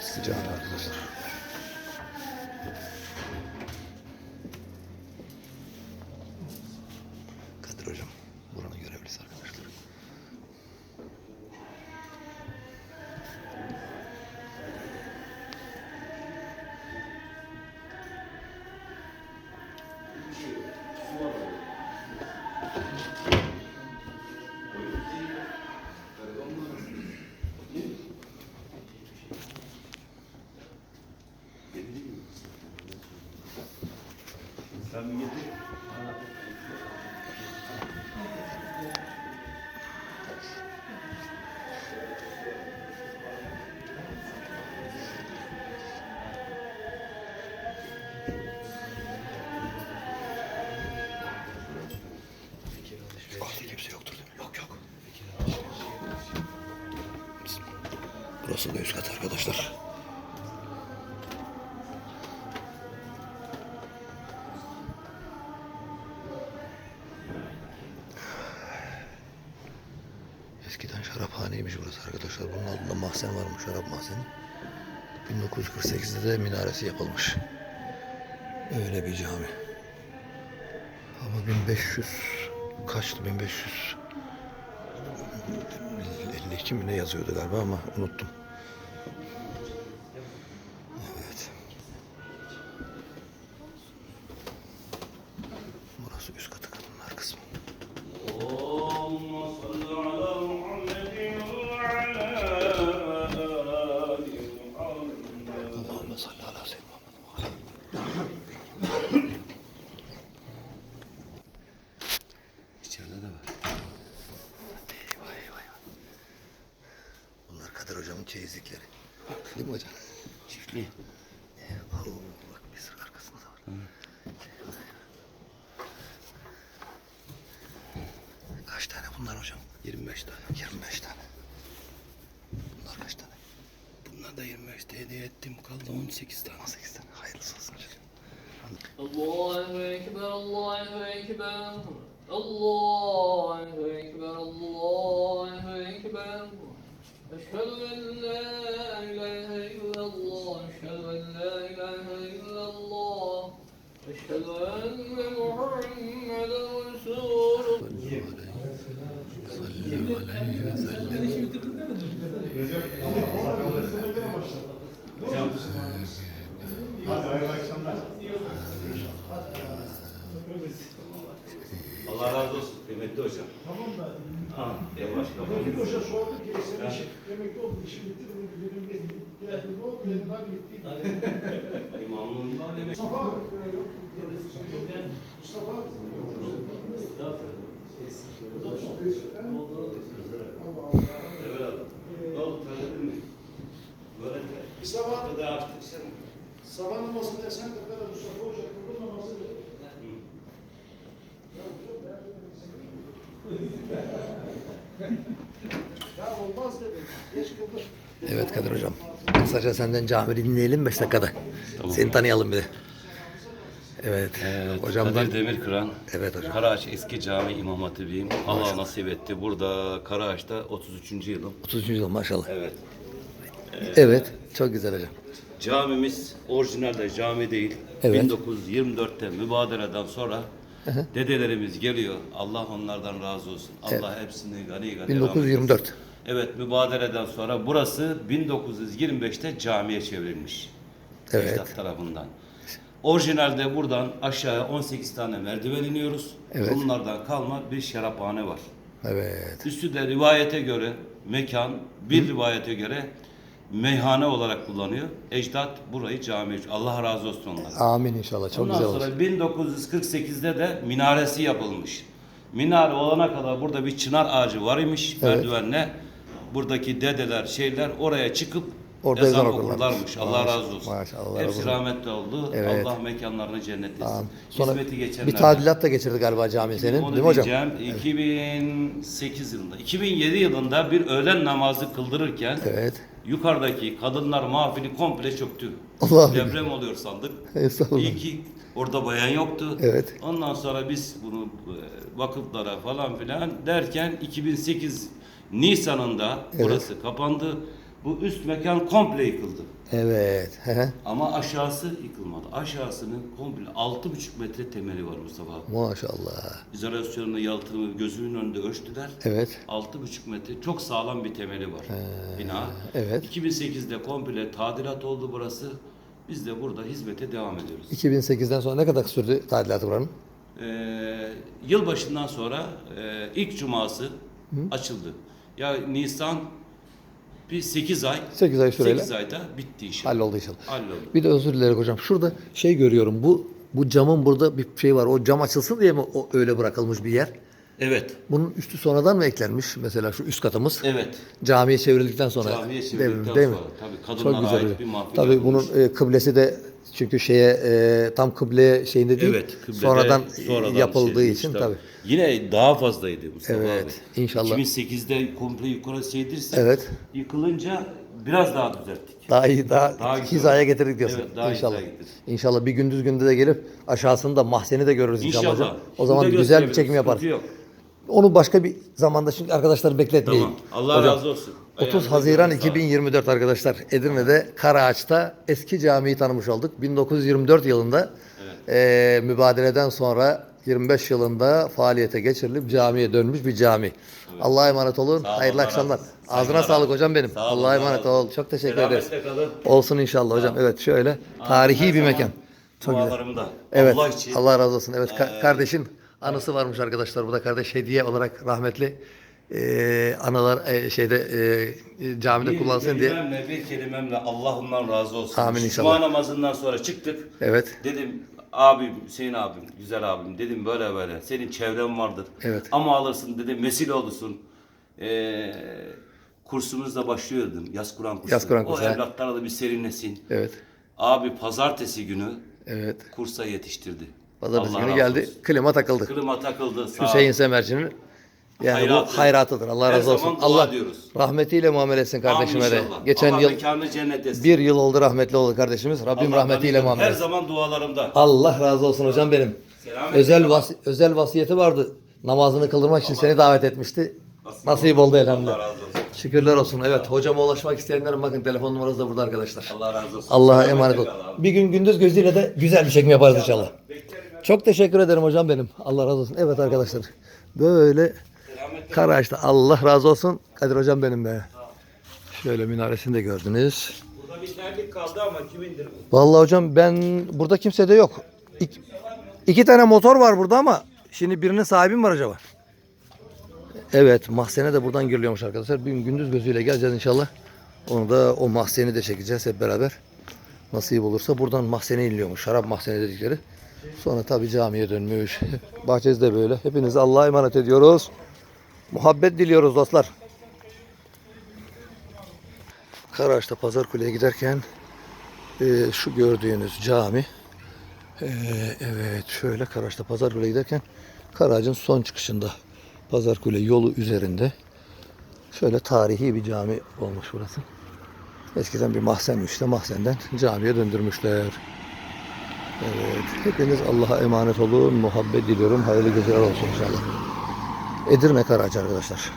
Sıcak arkadaşlar. Değil mi? Yok. Burası da üst kat arkadaşlar. Şaraphaneymiş burası arkadaşlar. Bunun altında mahzen varmış, şarap mahzeni. 1948'de de minaresi yapılmış. Öyle bir cami. Ama 1500 kaçtı 1500 52 mi ne yazıyordu galiba ama unuttum. hocamın çeyizlikleri. Bak. Değil mi hocam? Çiftliği. Ee, bak bir sürü arkasında var. Hı. Kaç tane bunlar hocam? 25 tane. 25 tane. Bunlar kaç tane? Bunlar da 25 tane. hediye ettim. Kaldı 18 tane. 18 tane. Hayırlısı olsun hocam. Allahu Ekber, Allahu Ekber. Allahu Ekber, Allahu Ekber. أشهد أن لا إله إلا الله أشهد أن لا إله إلا الله أشهد أن محمدا رسول الله. Salli aleyhi ve işi bitti, bunu benim de geldi, ne oldu, dedim, hadi bitti. İmamlığında demek. Mustafa yok. Mustafa. Ne. Bir sabah, sabah namazında esen kadar Mustafa Hoca kıldı namazı dedi. Ya Evet Kadir hocam. Kısaca senden cami dinleyelim 5 dakikada. Seni tanıyalım bir de. Evet. Evet, Hocamdan Kadir Demirkıran. Evet hocam. Karaağaç eski cami imam hatibiyim. Allah nasip etti. Burada Karaağaç'ta 33. yılım. 30. yıl maşallah. Evet. Evet. Çok güzel hocam. Camimiz orijinalde cami değil. Evet. 1924'te mübadeleden sonra dedelerimiz geliyor. Allah onlardan razı olsun. Allah hepsini gani gani rahmet eylesin. 1924. Evet mübadeleden sonra burası 1925'te camiye çevrilmiş. Evet. Ecdat tarafından. Orijinalde buradan aşağıya 18 tane merdiven iniyoruz. Evet. Rumlardan kalma bir şaraphane var. Evet. Üstü de rivayete göre mekan, bir rivayete göre meyhane olarak kullanıyor. Ecdat burayı cami. Allah razı olsun onlara. Amin inşallah. Çok Ondan güzel sonra olsun. 1948'de de minaresi yapılmış. Minare olana kadar burada bir çınar ağacı var imiş Evet. merdivenle. Buradaki dedeler, şeyler oraya çıkıp Orada ezan, ezan okurlarmış. Allah razı olsun. maşallah, Allah Hepsi rahmetli oldu. Evet. Allah mekanlarını cennet etsin. Amin. Sonra Hizmeti geçenler. bir tadilat da geçirdi galiba cami senin. Onu Değil mi hocam? diyeceğim. 2008 yılında, 2007 yılında bir öğlen namazı kıldırırken Evet. Yukarıdaki kadınlar mahfili komple çöktü. Allah Allah. Deprem oluyor sandık. Estağfurullah. İyi ki orada bayan yoktu. Evet. Ondan sonra biz bunu e, vakıflara falan filan derken 2008 Nisan'ında Evet. burası kapandı. Bu üst mekan komple yıkıldı. Evet. Ama aşağısı yıkılmadı. Aşağısının komple 6,5 metre temeli var Mustafa abi. Maşallah. İzolasyonunu, yalıtımı gözümün önünde ölçtüler. Evet. 6,5 metre çok sağlam bir temeli var bina. evet. 2008'de komple tadilat oldu burası. Biz de burada hizmete devam ediyoruz. 2008'den sonra ne kadar sürdü tadilatı buranın? Ee, yılbaşından sonra e, ilk cuması açıldı. Ya Nisan bir 8 ay. 8 ay süreyle 8 ayda bitti inşallah. halloldu inşallah. Halloldu. Bir de özür dilerim hocam. Şurada şey görüyorum. Bu bu camın burada bir şey var. O cam açılsın diye mi o öyle bırakılmış bir yer? Evet. Bunun üstü sonradan mı eklenmiş? Mesela şu üst katımız. Evet. Camiye çevrildikten sonra. Camiye çevrildikten mi? Değil mi? sonra. Tabii kadınlara ait bir mahfil Tabii bunun yapılmış. e, kıblesi de çünkü şeye e, tam kıble şeyinde değil. Evet. kıblede sonradan, sonradan yapıldığı şey için tabii. Yine daha fazlaydı Mustafa Evet, abi. inşallah. 2008'de komple yukarı şeydirse Evet. yıkılınca biraz daha düzelttik. Daha iyi, daha, Daha hizaya getirdik diyorsun. Evet, daha İnşallah. İnşallah bir gündüz günde de gelip aşağısında mahzeni de görürüz inşallah. İnşallah. O Şimdi zaman güzel bir çekim yaparız. sıkıntı yok. Onu başka bir zamanda çünkü arkadaşları bekletmeyin. Tamam. Allah Hocam, razı olsun. 30 Ayağınıza Haziran sağlık. 2024 arkadaşlar Edirne'de Karaağaç'ta eski camiyi tanımış olduk. 1924 yılında eee, mübadeleden sonra 25 yılında faaliyete geçirilip camiye dönmüş bir cami. Allah'a emanet olun. Sağ Hayırlı Allah akşamlar. razı. Ağzına Saygılar sağlık hocam benim. Sağ Allah'a Allah emanet ol. Çok teşekkür ederiz. Kalın. Olsun inşallah hocam. Evet şöyle tarihi Her bir mekan. Çok güzel. Evet. Allah için. Allah razı olsun. Evet ka- kardeşin anısı varmış arkadaşlar. Bu da kardeş hediye olarak rahmetli eee analar eee, şeyde eee, camide Bir kullansın diye. kelimemle, bir kelimemle Allah ondan razı olsun. Amin inşallah. Cuma namazından sonra çıktık. Evet. Dedim abim, Hüseyin abim, güzel abim dedim böyle böyle. Senin çevren vardır. Evet. Ama alırsın dedim mesile olursun. Ee, kursumuz da başlıyor dedim. Yaz Kur'an kursu. Yaz Kur'an o kursu, he. evlatlara da bir serinlesin. Evet. Abi pazartesi günü Evet. kursa yetiştirdi. Pazartesi Allah günü razı geldi. olsun. Klima takıldı. Klima takıldı. Sağ Hüseyin Semerci'nin yani Hayratı. bu hayratıdır. Allah Her razı olsun. zaman dua Allah ediyoruz. rahmetiyle muamele etsin kardeşime Amin de. inşallah. Geçen Allah yıl mekanını cennet etsin. bir yıl oldu rahmetli oldu kardeşimiz. Rabbim Allah rahmetiyle gani- muamele Her etsin. zaman dualarımda. Allah razı olsun hocam benim. Selametle Özel vasi- özel vasiyeti vardı. Namazını kıldırmak için seni davet etmişti. Nasip oldu elhamdülillah. Allah razı olsun. Şükürler olsun. Evet hocama ulaşmak isteyenlerin bakın telefon numarası da burada arkadaşlar. Allah razı olsun. Allah'a emanet ol. kal abi. Bir gün gündüz gözüyle de güzel bir çekim yaparız inşallah. Çok teşekkür ederim hocam benim. Allah razı olsun. Evet arkadaşlar. Böyle Karaağaç'ta Allah razı olsun. Kadir hocam benim be. Şöyle minaresini de gördünüz. Burada bir terlik kaldı ama kimindir bu? Vallahi hocam ben burada kimse de yok. İki, iki tane motor var burada ama şimdi birinin sahibi mi var acaba? Evet mahzene de buradan giriliyormuş arkadaşlar. Bir gün gündüz gözüyle geleceğiz inşallah. Onu da o mahzeni de çekeceğiz hep beraber. Nasip olursa buradan mahzene iniliyormuş. Şarap mahzeni dedikleri. Sonra tabi camiye dönmüş. Bahçesi de böyle. Hepinizi Allah'a emanet ediyoruz. Muhabbet diliyoruz dostlar. Karaağaç'ta Pazarkule'ye giderken e, şu gördüğünüz cami e, evet şöyle Karaağaç'ta Pazarkule'ye giderken Karaağaç'ın son çıkışında Pazarkule yolu üzerinde şöyle tarihi bir cami olmuş burası. Eskiden bir mahzenmiş de mahzenden camiye döndürmüşler. Evet. Hepiniz Allah'a emanet olun. Muhabbet diliyorum. Hayırlı geceler olsun inşallah. Edirne Karaağaç arkadaşlar.